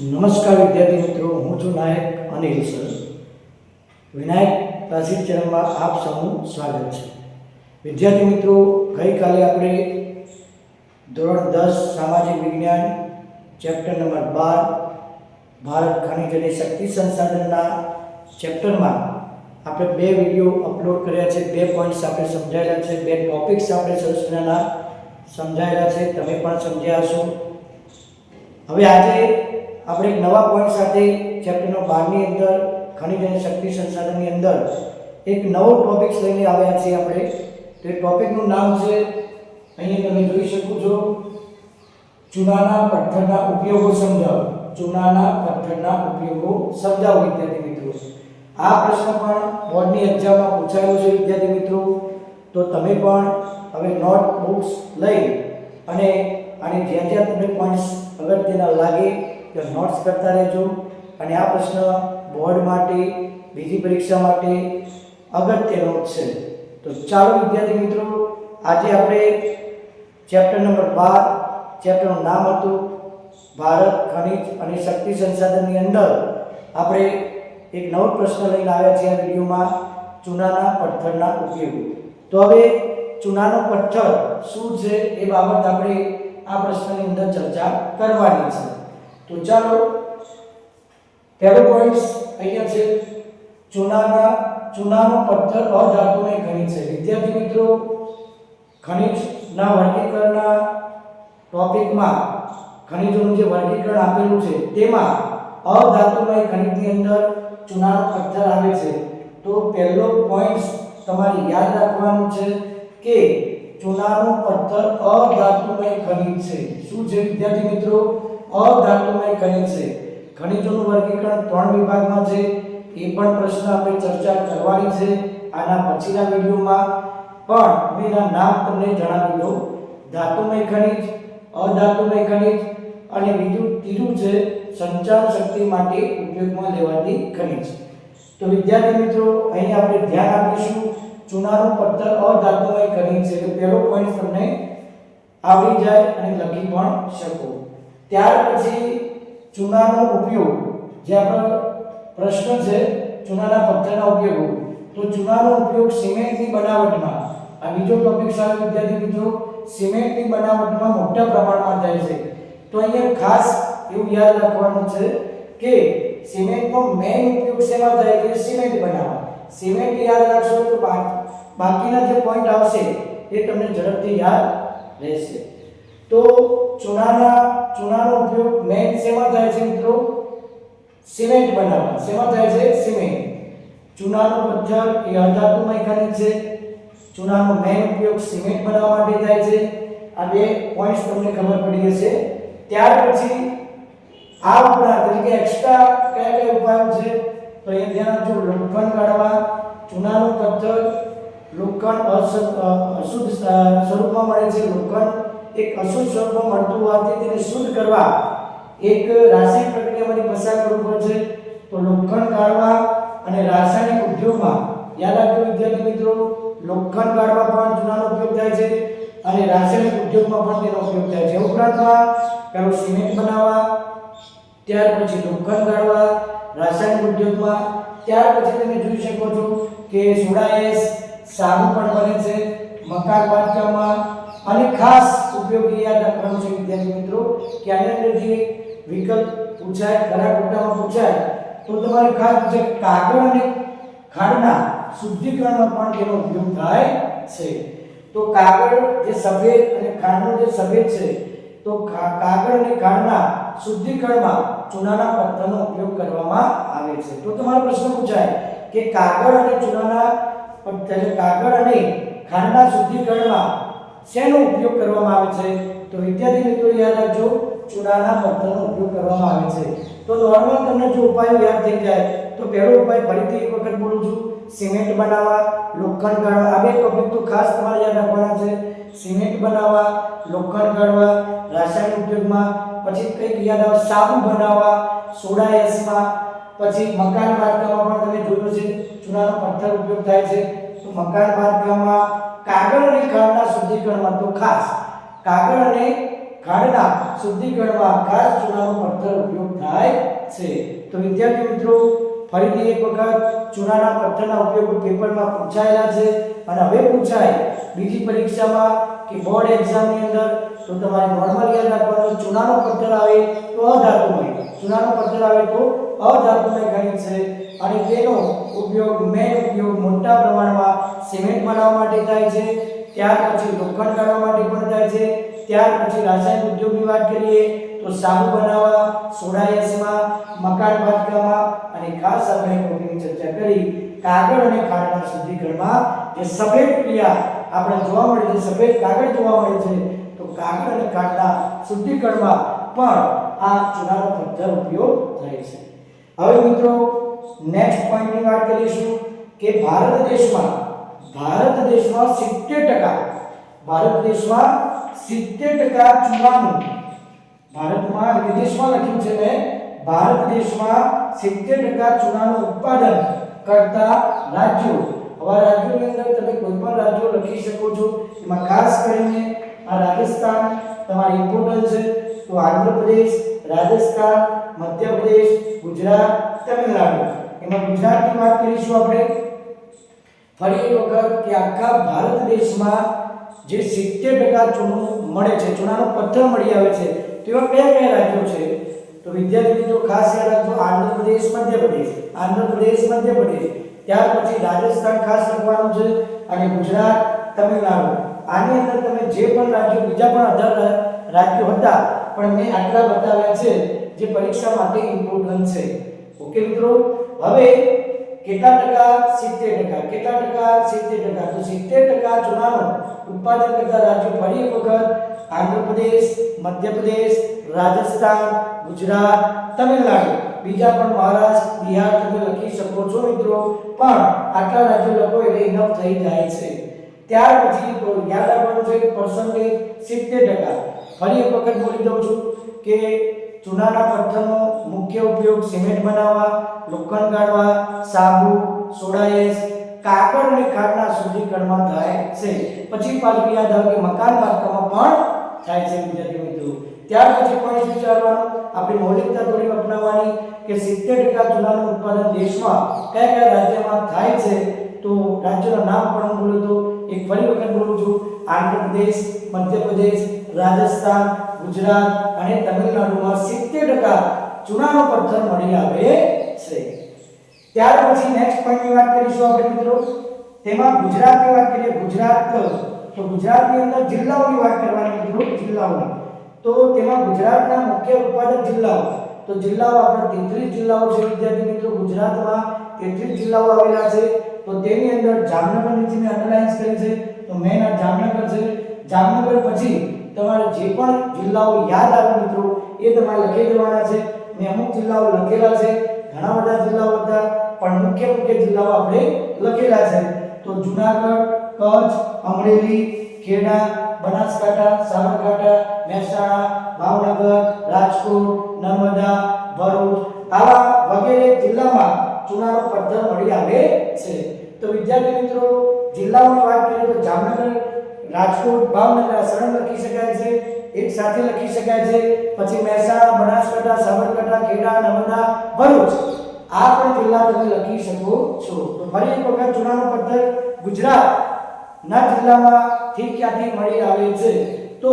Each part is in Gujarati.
નમસ્કાર વિદ્યાર્થી મિત્રો, હું છું નાયક અનિલ સર. વિનાયક ક્લાસિક ચેનલમાં આપ સૌનું સ્વાગત છે. વિદ્યાર્થી મિત્રો, ગઈકાલે આપણે ધોરણ દસ સામાજિક વિજ્ઞાન, ચેપ્ટર નંબર બાર, ભારત ખનિજ અને શક્તિ સંસાધનના ચેપ્ટરમાં આપણે બે વીડિયો અપલોડ કર્યા છે. બે પોઈન્ટ્સ આપણે સમજાયેલા છે, બે ટોપિક્સ આપણે સંસ્થાના સમજાયેલા છે. તમે પણ સમજ્યા હશો. હવે આજે આપણે એક નવા પોઈન્ટ સાથે ચેપ્ટર નંબર બારની અંદર ખનિજ અને શક્તિ સંસાધનની અંદર એક નવો ટોપિક્સ લઈને આવ્યા છીએ આપણે. તો એ ટોપિકનું નામ છે, અહીંયા તમે જોઈ શકો છો, ચૂનાના પથ્થરના ઉપયોગો સમજાવો. ચૂનાના પથ્થરના ઉપયોગો સમજાવો, વિદ્યાર્થી મિત્રો. આ પ્રશ્ન પણ બોર્ડની એક્ઝામમાં પૂછાયો છે, વિદ્યાર્થી મિત્રો. તો તમે પણ હવે નોટ બુક્સ લઈ અને અને જ્યાં જ્યાં તમને પોઈન્ટ્સ અગત્યના લાગે ત્યાં નોટ્સ કરતા રહેજો. અને આ પ્રશ્ન બોર્ડ માટે, બીજી પરીક્ષા માટે અગત્યનો છે. તો ચાલો વિદ્યાર્થી મિત્રો, આજે આપણે ચેપ્ટર નંબર બાર ચેપ્ટરનું નામ હતું ભારત ખનિજ અને શક્તિ સંસાધનની અંદર આપણે એક નવો પ્રશ્ન લઈને આવ્યા છીએ આ વિડીયોમાં, ચૂનાના પથ્થરના ઉપયોગ. તો હવે ચૂનાનો પથ્થર શું છે એ બાબત આપણે આ પ્રશ્નની અંદર ચર્ચા કરવાની છે. તો ચાલો, પહેલો પોઈન્ટ અહીંયા છે. ચૂનાના, ચૂનાનો પથ્થર અધાતુમય ખનિજ છે. વિદ્યાર્થી મિત્રો ખનિજના વર્ગીકરણના ટોપિકમાં ખનિજોનું જે વર્ગીકરણ આપેલું છે, તેમાં અધાતુમય ખનિજની અંદર ચૂનાનો પથ્થર આવે છે. તો પહેલો પોઈન્ટ તમારે યાદ રાખવાનું છે કે ચૂનાનો પથ્થર અધાતુમય ખનિજ છે. શું છે વિદ્યાર્થી મિત્રો? અધાતુમય ખનિજ છે. ખનિજોનું વર્ગીકરણ ત્રણ વિભાગમાં છે. એ પણ પ્રશ્ન આપણે ચર્ચા કરવાની છે. આના પછીના વિડીયોમાં પણ મેં એના નામ તમને જણાવી દઉં. ધાતુમય ખનિજ, અધાતુમય ખનિજ અને બીજું ત્રીજું છે સંચાર શક્તિ માટે ઉપયોગમાં લેવાતી ખનિજ. તો વિદ્યાર્થી મિત્રો, અહીં આપણે ધ્યાન આપીશું. ચૂનાનું પથ્થર અધાતુમય ખનિજ છે. તો પહેલો પોઈન્ટ તમને આવડી જાય અને લખી પણ શકો. ત્યાર પછી ચૂનાનો ઉપયોગ, જે આપણો પ્રશ્ન છે, ચૂનાના પથ્થરના ઉપયોગો, તો ચૂનાનો ઉપયોગ સિમેન્ટની બનાવટમાં, આ બીજો ટોપિક સાથે વિદ્યાર્થી મિત્રો, સિમેન્ટની બનાવટમાં મોટા પ્રમાણમાં થાય છે. તો અહીંયા ખાસ એવું યાદ રાખવાનું છે કે સિમેન્ટનો મેઇન ઉપયોગ શેમાં થાય કે સિમેન્ટ બનાવવા. સિમેન્ટ યાદ રાખશો તો બાકીના જે પોઈન્ટ આવશે એ તમને ઝડપથી યાદ રહેશે. તો ચૂનાના, ચૂનાનો ઉપયોગ મેઇન શેમાં થાય છે મિત્રો? સિમેન્ટ બનાવવા. શેમાં થાય છે? સિમેન્ટ. ચૂનાનો પથ્થર એ અધાતુમય ખનિજ છે. ચૂનાનો મેઇન ઉપયોગ સિમેન્ટ બનાવવા માટે થાય છે. આ બે પોઈન્ટ્સ તમને ખબર પડી જશે. ત્યાર પછી આ ઉપરાંત, એટલે કે એક્સ્ટ્રા કયા કયા ઉપાયો છે? તો અહીંયા ધ્યાન આપજો. લોખંડ કાઢવા, ચૂનાનો પથ્થર, લોખંડ અશુદ્ધ સ્વરૂપમાં મળે છે. લોખંડ એક અશુદ્ધ સ્વરૂપમાં મળતું હોવાથી તેને શુદ્ધ કરવા એક રાસાયણિક પ્રક્રિયામાંથી પસાર કરવું પડશે તો લોખંડ કાઢવા અને રાસાયણિક ઉદ્યોગમાં, યાદ રાખજો વિદ્યાર્થી મિત્રો, લોખંડ કાઢવા પણ ચૂનાનો ઉપયોગ થાય છે અને રાસાયણિક ઉદ્યોગમાં પણ તેનો ઉપયોગ થાય છે. ઉપરાંતમાં પેલો સિમેન્ટ બનાવવા, ત્યાર પછી લોખંડ કાઢવા, રાસાયણિક ઉદ્યોગમાં, ત્યાર પછી તમે જોઈ શકો છો કે સોડા એસ સાબુ પણ બને છે, મકાન બાંધકામમાં અને ખાસ ઉપયોગી યાદ રાખવાનું છે વિદ્યાર્થી મિત્રો. કે આની અંદર જે વિકલ્પ પૂછાય ખરા ખોટામાં પૂછાય, તો તમારે ખાસ જે કાગળ અને ખાંડના શુદ્ધિકરણમાં પણ તેનો ઉપયોગ થાય છે. તો કાગળ જે સફેદ અને ખાંડનો જે સફેદ છે, તો કાગળ અને ખાંડના શુદ્ધિકરણમાં ચૂનાના પત્રનો ઉપયોગ કરવામાં આવે છે. તો તમારો પ્રશ્ન પૂછાય કે કાગળ અને ચૂનાના કાગળ અને ખાંડના શુદ્ધિકરણમાં શેનો ઉપયોગ કરવામાં આવે છે? તો વિદ્યાર્થી મિત્રો યાદ રાખજો ચૂનાના પથ્થરનો ઉપયોગ કરવામાં આવે છે. તો નોર્મલ તમને જો ઉપાયો યાદ થઈ જાય, તો પહેલો ઉપાય ફરીથી એક વખત બોલું છું. સિમેન્ટ બનાવવા, લોખંડ ગાળવા આ બે ટોપિક તો ખાસ તમારે યાદ રાખવાના છે. સિમેન્ટ બનાવવા, લોખંડ ગાળવા રાસાયણિક ઉદ્યોગમાં પછી કંઈક યાદ આવે, સાબુ બનાવવા, સોડા એસમાં. પછી મકાન બાંધકામમાં પણ તમે જોયું છે ચૂનાનો પથ્થર ઉપયોગ થાય છે. તો મકાન બાંધકામમાં કાગળ અને ખાંડના શુદ્ધિકરણમાં તો ખાસ. કાગળ અને ખાંડના શુદ્ધિકરણમાં ખાસ ચૂનાનો પથ્થર ઉપયોગ થાય છે. તો વિદ્યાર્થી મિત્રો, ફરીથી એક વખત ચૂનાના પથ્થરના ઉપયોગ પેપરમાં પૂછાયેલા છે અને હવે પૂછાય બીજી પરીક્ષામાં કે બોર્ડ એક્ઝામની અંદર તો તમારે નોર્મલ યાદ રાખવાનું, ચૂનાનો પથ્થર આવે તો અધાતુમય ચૂનાનો પથ્થર આવે તો અધાતુમય ગણિત છે અને તેનો ઉપયોગ મેન ઉપયોગ મોટા પ્રમાણમાં સિમેન્ટ બનાવવા માટે થાય છે, ત્યાર પછી લોખંડ કાઢવા માટે પણ થાય છે, ત્યાર પછી રાસાયણિક ઉદ્યોગની વાત કરીએ તો સાબુ બનાવવા, સોડા એસમાં મકાન બાંધકામમાં અને ખાસ આપણે કોપીની ચર્ચા કરી, કાગળ અને ખાંડના શુદ્ધિકરણમાં જે સફેદ ક્રિયા આપણે જોવા મળે છે, સફેદ કાગળ જોવા મળે છે, તો કાગળ અને ખાંડના શુદ્ધિકરણમાં પણ આ ચૂનાનો પથ્થર ઉપયોગ થાય છે. હવે મિત્રો નેક્સ્ટ પોઈન્ટની વાત કરીશું કે ભારત દેશમાં ભારત દેશમાં સિત્તેર ટકા, ભારત દેશમાં સિત્તેર ટકા ચૂનાનું ભારતમાં વિદેશમાં લખ્યું છે મેં, ભારત દેશમાં સિત્તેર ટકા ચૂનાનું ઉત્પાદન કરતા રાજ્યો. આવા રાજ્યોની અંદર તમે કોઈ પણ રાજ્યો લખી શકો છો. એમાં ખાસ કરીને આ રાજસ્થાન, તમારી ઇમ્પોર્ટન્ટ છે. તો આંધ્રપ્રદેશ, રાજસ્થાન મધ્યપ્રદેશ, ગુજરાત, તમિલનાડુ. એમાં ગુજરાતની વાત કરીશું આપણે. ફરી એક વખત કે આખા ભારત દેશમાં જે સિત્તેર ટકા ચૂનું મળે છે ચૂનાનો પથ્થર મળી આવે છે તેવા કયા કયા રાજ્યો છે? તો વિદ્યાર્થી મિત્રો, ખાસ યાદ રાખજો, આંધ્રપ્રદેશ, મધ્યપ્રદેશ. આંધ્રપ્રદેશ, મધ્યપ્રદેશ. ત્યાર પછી રાજસ્થાન ખાસ રાખવાનું છે અને ગુજરાત, તમિલનાડુ. આની અંદર તમે જે પણ રાજ્યો, બીજા પણ અઢાર રાજ્યો હતા, પણ મેં આટલા બતાવ્યા છે જે પરીક્ષા માટે ઇમ્પોર્ટન્ટ છે. ઓકે મિત્રો? હવે કેટલા ટકા? સિત્તેર ટકા. કેટલા ટકા? સિત્તેર ટકા. તો સિત્તેર ટકા ચૂનાનું ઉત્પાદન કરતા રાજ્યો ફરી એક વખત આંધ્રપ્રદેશ, મધ્યપ્રદેશ, રાજસ્થાન, ગુજરાત, તમિલનાડુ. બીજા પણ મહારાષ્ટ્ર, બિહાર તમે લખી શકો છો, મિત્રો. પણ આટલા રાજ્યો લખો એટલે ઇનફ થઈ જાય છે. ત્યાર પછી તો યાદ રાખવાનું છે પર્સન્ટેજ સિત્તેર ટકા. ફરી એક વખત બોલી દઉં છું કે ચૂનાના પથ્થરનો મુખ્ય ઉપયોગ સિમેન્ટ બનાવવા લોખંડ કાઢવા, સાબુ, સોડા એસ, કાગળ અને ખાડના શુદ્ધિકરણમાં થાય છે. પછી પાછું યાદ આવે કે મકાન બાંધકામમાં પણ થાય છે, વિદ્યાર્થી મિત્રો. ત્યાર પછી પોઈન્ટ વિચારવાનું, આપણી મૌલિકતા થોડી અપનાવવાની કે સિત્તેર ટકા ચૂનાનું ઉત્પાદન દેશમાં કયા કયા રાજ્યમાં થાય છે, તો રાજ્યનું નામ પણ હું બોલું તો, એક ફરી વખત બોલું છું, આંધ્રપ્રદેશ, મધ્યપ્રદેશ રાજસ્થાન, ગુજરાત અને તમિલનાડુમાં સિત્તેર ટકા ચૂનાનો પથ્થર મળી આવે છે. ત્યાર પછી નેક્સ્ટ પોઈન્ટની વાત કરીશું આપણે મિત્રો. તેમાં ગુજરાતની વાત કરીએ, ગુજરાત તો ગુજરાતની અંદર જિલ્લાઓની વાત કરવાની મિત્રો, જિલ્લાઓની. તો તેમાં ગુજરાતના મુખ્ય ઉત્પાદક જિલ્લાઓ. તો જિલ્લાઓ આપણે તેત્રીસ જિલ્લાઓ છે, વિદ્યાર્થી મિત્રો. ગુજરાતમાં તેત્રીસ જિલ્લાઓ આવેલા છે. તો તેની અંદર જામનગર નીચે મેં અંડરલાઇન્સ કરી છે, તો મેન જામનગર છે. જામનગર પછી તમારે જે પણ જિલ્લાઓ યાદ આવે મિત્રો, એ તમારે લખી દેવાના છે. ને અમુક જિલ્લાઓ લખેલા છે. ઘણા બધા જિલ્લાઓ હતા, પણ મુખ્ય મુખ્ય જિલ્લાઓ આપણે લખેલા છે. તો જુનાગઢ, કચ્છ, અમરેલી, ખેડા, બનાસકાંઠા, સાબરકાંઠા, મહેસાણા, ભાવનગર, રાજકોટ, નર્મદા, ભરૂચ, આવા વગેરે જિલ્લામાં ચૂનાનો પથ્થર મળી આવે છે. તો વિદ્યાર્થી મિત્રો, જિલ્લાઓની વાત કરીએ તો જામનગર રાજકોટ ભાવનગર સરળ લખી શકાય છે. એક સાથે લખી શકાય છે. પછી મહેસાણા, બનાસકાંઠા, સાબરકાંઠા, ખેડા, નર્મદા, ભરૂચ. આ પણ જિલ્લા તમે લખી શકો છો. તો ફરી એક વખત ચુનાવ પદ્ધત ગુજરાત ના જિલ્લામાં થી ક્યાંથી મળી આવે છે? તો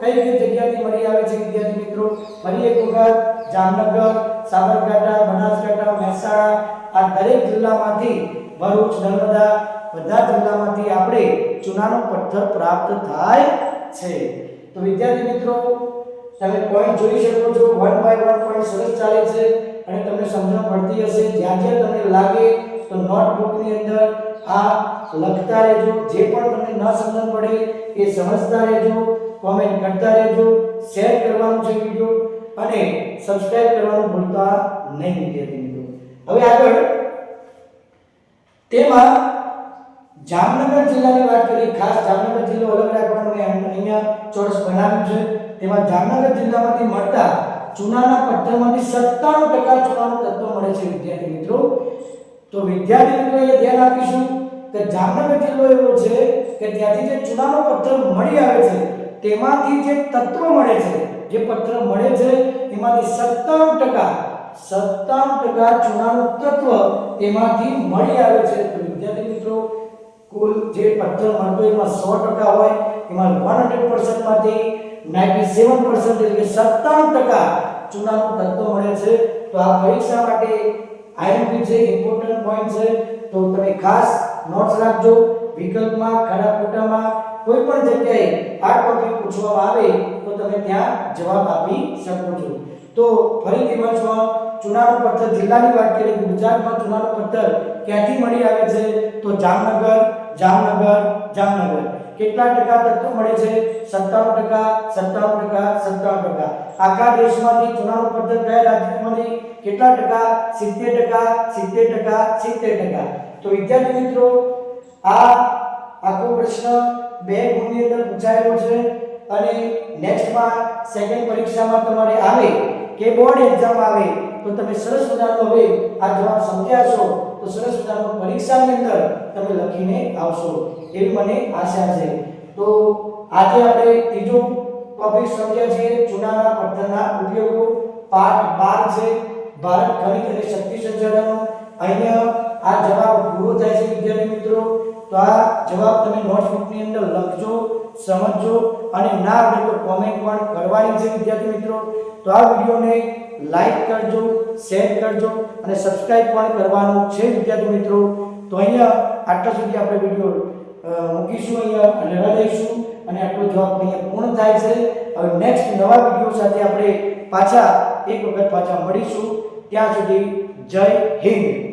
કઈ કઈ જગ્યાથી મળી આવે છે વિદ્યાર્થી મિત્રો? ફરી એક વખત જામનગર, સાબરકાંઠા, બનાસકાંઠા, મહેસાણા આ દરેક જિલ્લામાંથી ભરૂચ, નર્મદા બધા જિલ્લામાંથી આપણે ચૂનાનો પથ્થર પ્રાપ્ત થાય છે. તો વિદ્યાર્થી મિત્રો, તમે પોઈન્ટ જોઈ શકો છો વન બાય વન પોઈન્ટ સરસ ચાલે છે અને તમને સમજણ પડતી હશે. જ્યાં જ્યાં તમને લાગે, તો નોટબુકની અંદર આ લખતા રહેજો. જે પણ તમને ન સમજણ પડે, એ સમજતા રહેજો કોમેન્ટ કરતા રહેજો શેર કરવાનું છે વિડિયો અને સબસ્ક્રાઇબ કરવાનું ભૂલતા નહીં વિદ્યાર્થી મિત્રો. હવે આગળ. તેમાં જામનગર જિલ્લાની વાત કરીએ, ખાસ જામનગર જિલ્લો અલગ રાખવાનો અહીંયા ચોરસ બનાવ્યું છે. તેમાં જામનગર જિલ્લામાંથી મળતા ચૂનાના પથ્થરમાંથી સત્તાણું ટકા ચૂનાનું તત્વ મળે છે વિદ્યાર્થી મિત્રો. તો વિદ્યાર્થી મિત્રો એ ધ્યાન આપીશું કે જામનગર જિલ્લો એવો છે કે ત્યાંથી જે ચૂનાનો પથ્થર મળી આવે છે, તેમાંથી જે તત્વ મળે છે, જે પથ્થર મળે છે, એમાંથી સત્તાણું ટકા સત્તાણું ટકા ચૂનાનું તત્વ તેમાંથી મળી આવે છે. તો વિદ્યાર્થી કુલ જે પથ્થર મળતો એમાં સો ટકા હોય, એમાં વન હંડ્રેડ પર્સન્ટમાંથી નાઇન્ટી સેવન પર્સન્ટ એટલે કે સત્તાણું ટકા ચૂનાનો તત્વ મળે છે. તો આ પરીક્ષા માટે આઈએમપી છે ઇમ્પોર્ટન્ટ પોઈન્ટ છે. તો તમે ખાસ નોટ્સ રાખજો. વિકલ્પમાં ખરા ખોટામાં કોઈ પણ જગ્યાએ આ ટોપિક પૂછવામાં આવે તો તમે ત્યાં જવાબ આપી શકો છો. તો ફરીથી વાંચવા ચુનાવ પથ્થર, જિલ્લાની વાત કરીએ ગુજરાતમાં ચુનાવ પથ્થર ક્યાંથી મળી આવે છે? તો જામનગર જામનગર જામનગર. કેટલા ટકા તત્વ મળે છે? સત્તાવન ટકા સત્તાવન ટકા સત્તાવન ટકા. આખા દેશમાંથી ચુનાવ પદ્ધત કયા રાજ્યમાંથી? કેટલા ટકા? સિત્તેર ટકા સિત્તેર ટકા સિત્તેર ટકા. તો વિદ્યાર્થી મિત્રો, આ આખો પ્રશ્ન બે ગુણની અંદર પૂછાયેલો છે. અને નેક્સ્ટમાં સેકન્ડ પરીક્ષામાં તમારે આવે કે બોર્ડ એક્ઝામ આવે તો તમે સરસ મજાનો હવે આ જવાબ સમજ્યા છો, તો સરસ મજાનો પરીક્ષાની અંદર તમે લખીને આવશો. એવી મને આશા છે. તો આજે આપણે ત્રીજો ટોપિક સમજ્યા છીએ ચૂનાના પથ્થરના ઉપયોગો. પાઠ બાર છે, ભારત ખનિજ અને શક્તિ સંસાધનો અહીંયા આ જવાબ પૂરો થાય છે, વિદ્યાર્થી મિત્રો. તો આ જવાબ તમે નોટબુકની અંદર લખજો, સમજજો, અને ના આવડે તો કોમેન્ટ પણ કરવાની છે, વિદ્યાર્થી મિત્રો. તો આ વિડીયોને લાઈક કરજો શેર કરજો અને સબસ્ક્રાઇબ પણ કરવાનું છે વિદ્યાર્થી મિત્રો. તો અહીંયા આટલા સુધી આપણે વીડિયો મૂકીશું અહીંયા લેવા દઈશું અને આટલો જવાબ અહીંયા પૂર્ણ થાય છે. હવે નેક્સ્ટ નવા વીડિયો સાથે આપણે પાછા, એક વખત પાછા મળીશું. ત્યાં સુધી જય હિન્દ.